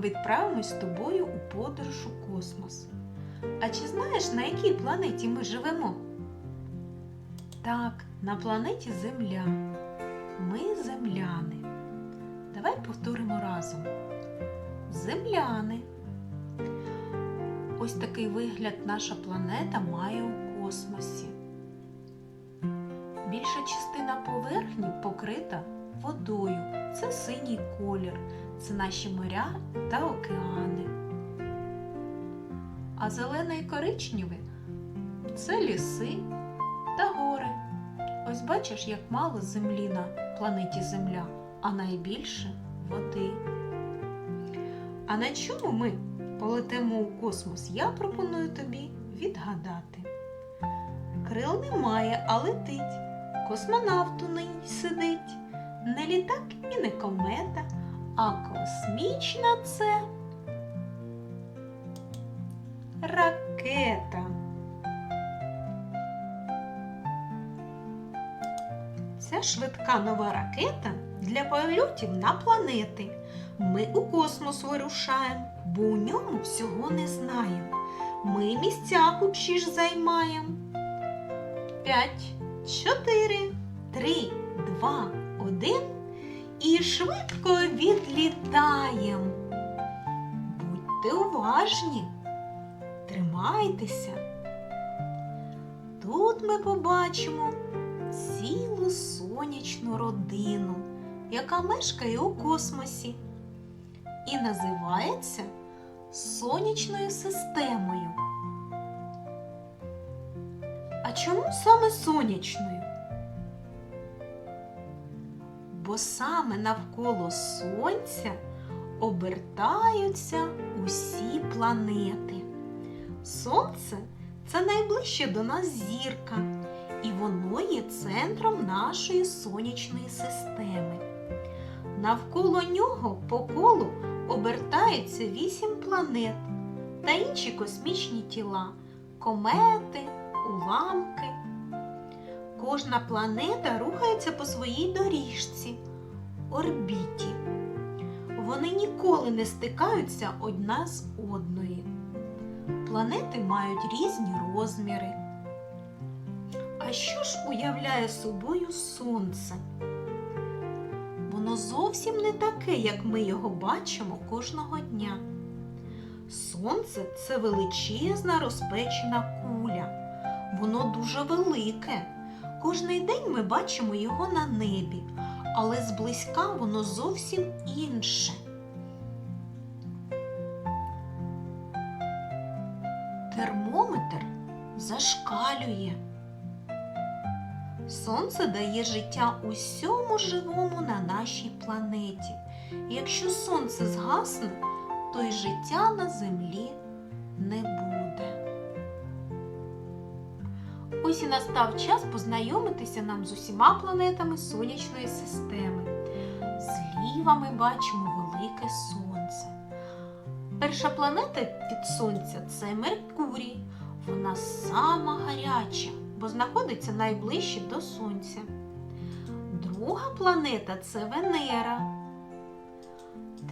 відправимось з тобою у подорож у космос. А чи знаєш, на якій планеті ми живемо? Так, на планеті Земля. Ми земляни. Давай повторимо разом. Земляни. Ось такий вигляд наша планета має у космосі. Більша частина поверхні покрита синій колір, це наші моря та океани. А зелене і коричневе це ліси та гори. Ось бачиш, як мало землі на планеті Земля, а найбільше води. А на чому ми полетимо у космос, я пропоную тобі відгадати. Крил немає, а летить. Космонавт у ній сидить. Не літак і не комета, а космічна це ракета. Ця швидка нова ракета для польотів на планети. Ми у космос вирушаємо, бо у ньому всього не знаємо. Ми місця хучі ж займаємо. П'ять, чотири, три, два, один і швидко відлітаємо. Будьте уважні, тримайтеся. Тут ми побачимо цілу сонячну родину, яка мешкає у космосі і називається сонячною системою. А чому саме сонячною? Бо саме навколо Сонця обертаються усі планети. Сонце це найближче до нас зірка, і воно є центром нашої сонячної системи. Навколо нього по колу обертаються вісім планет та інші космічні тіла, комети, уламки. Кожна планета рухається по своїй доріжці, орбіті. Вони ніколи не стикаються одна з одної. Планети мають різні розміри. А що ж уявляє собою Сонце? Воно зовсім не таке, як ми його бачимо кожного дня. Сонце це величезна розпечена куля. Воно дуже велике. Кожний день ми бачимо його на небі, але зблизька воно зовсім інше. Термометр зашкалює. Сонце дає життя усьому живому на нашій планеті. Якщо сонце згасне, то й життя на землі не буде. Ось і настав час познайомитися нам з усіма планетами сонячної системи. Зліва ми бачимо велике сонце. Перша планета від сонця це Меркурій. Вона сама гаряча, бо знаходиться найближче до сонця. Друга планета це Венера.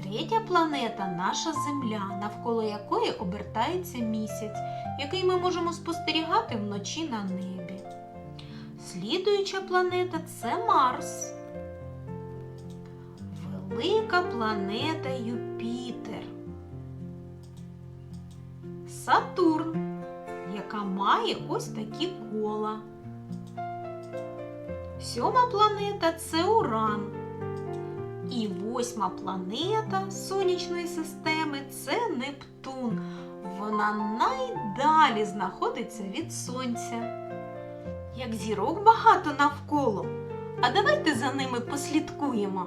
Третя планета наша Земля, навколо якої обертається місяць, який ми можемо спостерігати вночі на небі. Слідуюча планета це Марс. Велика планета Юпітер. Сатурн, яка має ось такі кола. Сьома планета це Уран. І восьма планета сонячної системи це Нептун. Вона найдалі знаходиться від Сонця. Як зірок багато навколо. А давайте за ними послідкуємо.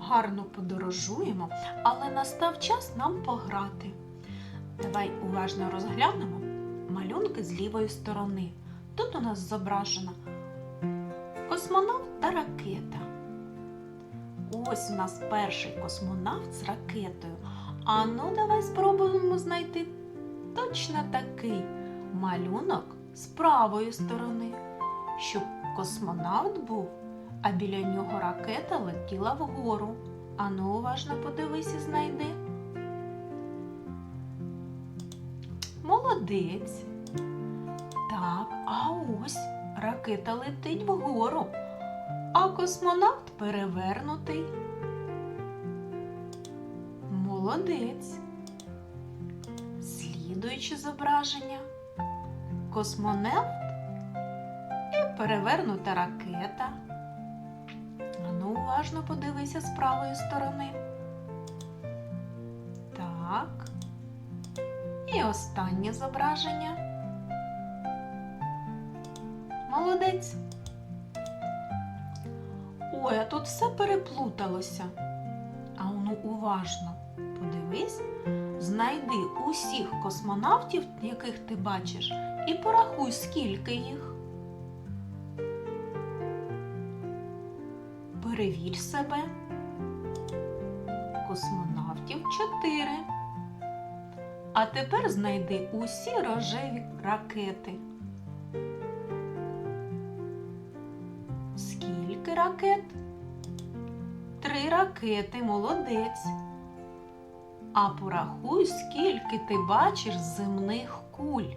Гарно подорожуємо, але настав час нам пограти. Давай уважно розглянемо малюнки з лівої сторони. Тут у нас зображена космонавт та ракета. Ось у нас перший космонавт з ракетою. А ну, давай спробуємо знайти точно такий малюнок з правої сторони, щоб космонавт був, а біля нього ракета летіла вгору. А ну, уважно подивись і знайди. Молодець. Так, а ось ракета летить вгору, а космонавт перевернутий. Молодець. Слідуюче зображення. Космонавт і перевернута ракета. Уважно подивися з правої сторони. Так. І останнє зображення. Молодець. Ой, а тут все переплуталося. А ну уважно подивись, знайди усіх космонавтів, яких ти бачиш, і порахуй, скільки їх. Перевір себе. Космонавтів чотири. А тепер знайди усі рожеві ракети. Скільки ракет? Три ракети, молодець. А порахуй, скільки ти бачиш земних куль.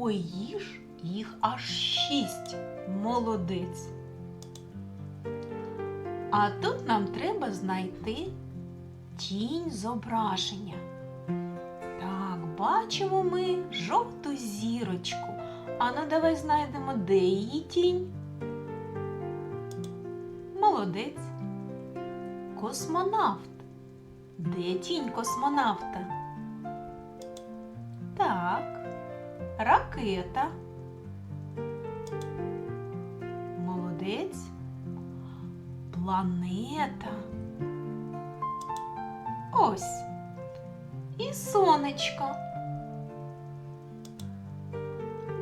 Ой, їж, їх аж шість. Молодець. А тут нам треба знайти тінь зображення. Так, бачимо ми жовту зірочку. А ну давай знайдемо, де її тінь. Молодець. Космонавт. Де тінь космонавта? Так. Ракета. Молодець. Планета. Ось. І сонечко.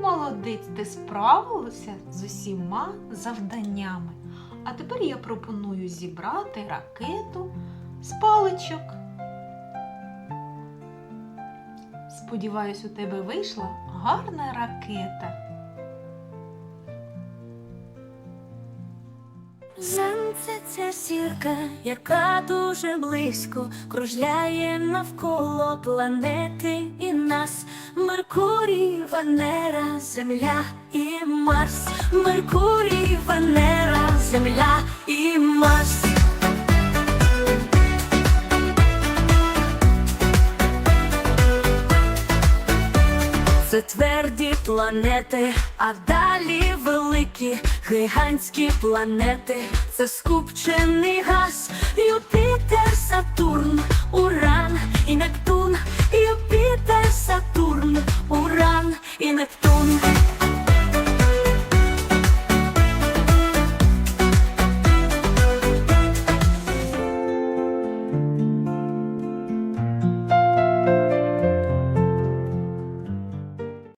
Молодець, ти справилася з усіма завданнями. А тепер я пропоную зібрати ракету з паличок. Сподіваюсь, у тебе вийшла гарна ракета. Сонце це сірка, яка дуже близько кружляє навколо планети і нас. Меркурій, Венера, Земля і Марс. Меркурій, Венера, Земля і Марс. Це тверді планети, а далі великі гігантські планети. Це скупчений газ, Юпітер, Сатурн, Уран і Нептун, Юпітер, Сатурн, Уран і Нептун.